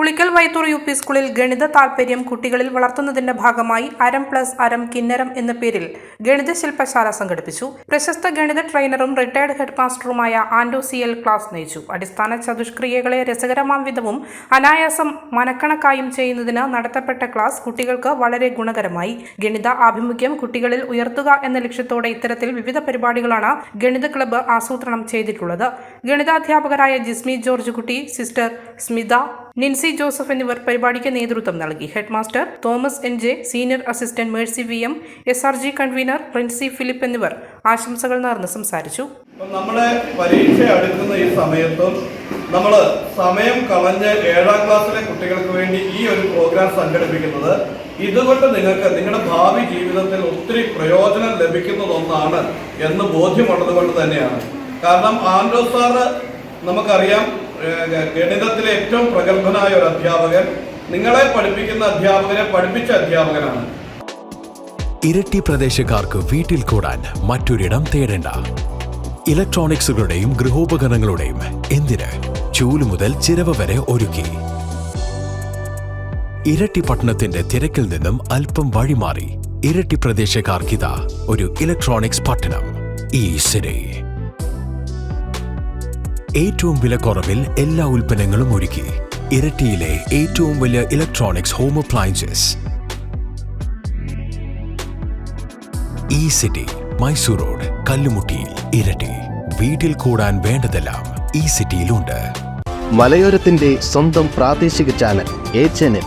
Ulikkal Vaithur U P സ്കൂളിൽ ഗണിത താൽപര്യം കുട്ടികളിൽ വളർത്തുന്നതിന്റെ ഭാഗമായി അരം പ്ലസ് അരം കിന്നരം എന്ന പേരിൽ ഗണിത ശില്പശാല സംഘടിപ്പിച്ചു. പ്രശസ്ത ഗണിത ട്രെയിനറും റിട്ടയർഡ് ഹെഡ് മാസ്റ്ററുമായ ആൻഡോ സി എൽ ക്ലാസ് നയിച്ചു. അടിസ്ഥാന ചതുഷ്ക്രിയകളെ രസകരമാം വിധവും അനായാസം മനക്കണക്കായും ചെയ്യുന്നതിന് നടത്തപ്പെട്ട ക്ലാസ് കുട്ടികൾക്ക് വളരെ ഗുണകരമായി. ഗണിത ആഭിമുഖ്യം കുട്ടികളിൽ ഉയർത്തുക എന്ന ലക്ഷ്യത്തോടെ ഇത്തരത്തിൽ വിവിധ പരിപാടികളാണ് ഗണിത ക്ലബ്ബ് ആസൂത്രണം ചെയ്തിട്ടുള്ളത്. ഗണിതാധ്യാപകരായ Jismi George Kutty sister Smitha Nincy Joseph എന്നിവർ പരിപാടിക്ക് നേതൃത്വം നൽകി. Headmaster Thomas N J senior assistant Mercy V M S R G convener Princy Philip എന്നിവർ ആശംസകൾ നേർന്ന് സംസാരിച്ചു. നമ്മളെ പരീക്ഷ അടുക്കുന്ന ഈ സമയത്തും നമ്മൾ സമയം കളഞ്ഞ് ഏഴാം ക്ലാസ്സിലെ കുട്ടികൾക്ക് വേണ്ടി ഈ ഒരു പ്രോഗ്രാം സംഘടിപ്പിക്കുന്നത് ഇതുകൊണ്ട് നിങ്ങൾക്ക് നിങ്ങളുടെ ഭാവി ജീവിതത്തിൽ ഒത്തിരി പ്രയോജനം ലഭിക്കുന്നതൊന്നാണ് എന്ന് ബോധ്യമുള്ളത് കൊണ്ട് തന്നെയാണ്. കാരണം ആൻഡ്രോ സാറ് നമുക്കറിയാം ഗണിതത്തിലെ ഏറ്റവും പ്രഗത്ഭനായ ഒരു അധ്യാപകൻ. നിങ്ങളെ പഠിപ്പിക്കുന്ന അധ്യാപകനെ പഠിപ്പിച്ച അധ്യാപകനാണ്. ഇരട്ടി പ്രദേശക്കാർക്ക് വീട്ടിൽ കൂടാൻ മറ്റൊരിടം തേടേണ്ട. ഇലക്ട്രോണിക്സുകളുടെയും ഗൃഹോപകരണങ്ങളുടെയും എന്തിന് ചൂൽ മുതൽ ചിരവ വരെ ഒരുക്കി? ഇരട്ടി പട്ടണത്തിന്റെ തിരക്കിൽ നിന്നും അല്പം വഴിമാറി ഇരട്ടി പ്രദേശക്കാർക്കിതാ ഒരു ഇലക്ട്രോണിക്സ് പട്ടണം. ഈ സിറ്റി ഏറ്റവും വിലക്കുറവിൽ എല്ലാ ഉൽപ്പന്നങ്ങളും ഒരുക്കി. ഇരട്ടിയിലെ ഏറ്റവും വലിയ electronics home appliances E city Mysore road കല്ലുമുട്ടിയിൽ Iritty. വീട്ടിൽ കൂടാൻ വേണ്ടതെല്ലാം ഈ സിറ്റിയിലുണ്ട് മലയോരത്തിന്റെ സ്വന്തം പ്രാദേശിക ചാനൽ എ ചാനൽ